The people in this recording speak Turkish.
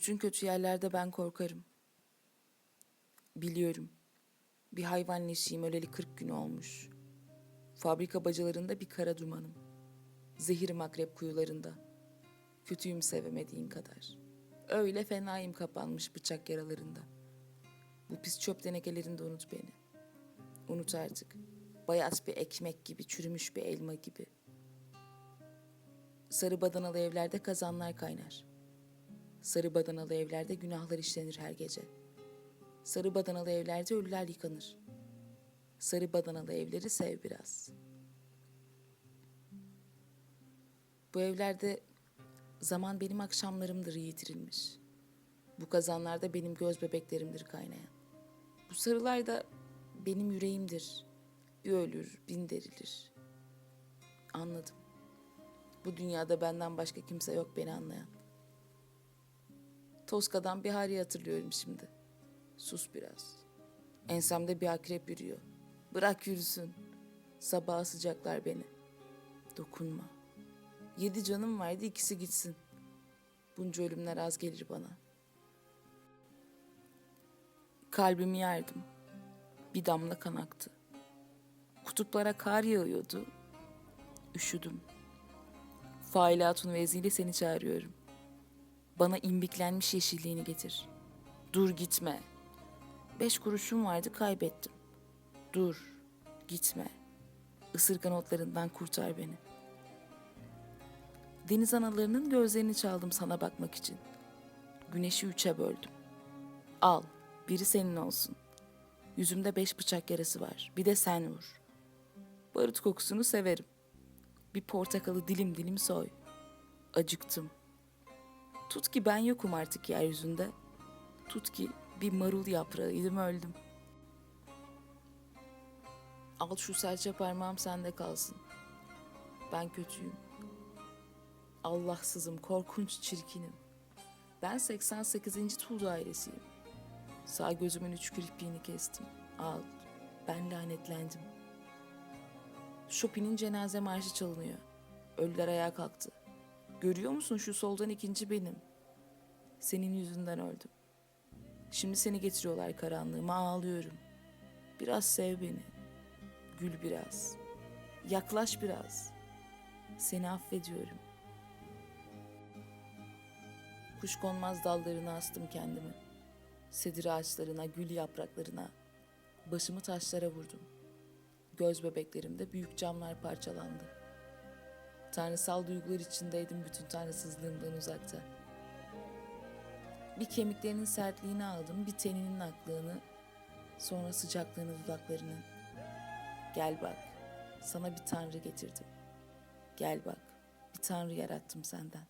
Bütün kötü yerlerde ben korkarım. Biliyorum. Bir hayvan leşiyim öleli kırk gün olmuş. Fabrika bacalarında bir kara dumanım. Zehirim akrep kuyularında. Kötüyüm sevemediğin kadar. Öyle fenayım kapanmış bıçak yaralarında. Bu pis çöp tenekelerinde unut beni. Unut artık. Bayat bir ekmek gibi, çürümüş bir elma gibi. Sarı badanalı evlerde kazanlar kaynar. Sarı badanalı evlerde günahlar işlenir her gece. Sarı badanalı evlerde ölüler yıkanır. Sarı badanalı evleri sev biraz. Bu evlerde zaman benim akşamlarımdır yitirilmiş. Bu kazanlarda benim göz bebeklerimdir kaynayan. Bu sarılar da benim yüreğimdir. Bir ölür, bin derilir. Anladım. Bu dünyada benden başka kimse yok beni anlayan. Toska'dan bir hali hatırlıyorum şimdi. Sus biraz. Ensemde bir akrep yürüyor. Bırak yürüsün. Sabaha sıcaklar beni. Dokunma. Yedi canım vardı ikisi gitsin. Bunca ölümler az gelir bana. Kalbimi yerdim. Bir damla kan aktı. Kutuplara kar yağıyordu. Üşüdüm. Faile Hatun seni çağırıyorum. Bana imbiklenmiş yeşilliğini getir. Dur gitme. Beş kuruşum vardı kaybettim. Dur gitme. Isırgan otlarından kurtar beni. Deniz analarının gözlerini çaldım sana bakmak için. Güneşi üçe böldüm. Al, biri senin olsun. Yüzümde beş bıçak yarası var. Bir de sen vur. Barut kokusunu severim. Bir portakalı dilim dilim soy. Acıktım. Tut ki ben yokum artık yeryüzünde. Tut ki bir marul yaprağıydım öldüm. Al şu serçe parmağım sende kalsın. Ben kötüyüm. Allahsızım, korkunç, çirkinim. Ben 88. Tuğ dairesiyim. Sağ gözümün üç kirpiğini kestim. Al, ben lanetlendim. Chopin'in cenaze marşı çalınıyor. Ölüler ayağa kalktı. Görüyor musun şu soldan ikinci benim. Senin yüzünden öldüm. Şimdi seni getiriyorlar karanlığıma ağlıyorum. Biraz sev beni. Gül biraz. Yaklaş biraz. Seni affediyorum. Kuşkonmaz dallarına astım kendimi. Sedir ağaçlarına, gül yapraklarına. Başımı taşlara vurdum. Göz bebeklerimde büyük camlar parçalandı. Tanrısal duygular içindeydim bütün tanrısızlığımdan uzakta. Bir kemiklerinin sertliğini aldım, bir teninin aklığını, sonra sıcaklığını dudaklarının. Gel bak, sana bir tanrı getirdim. Gel bak, bir tanrı yarattım senden.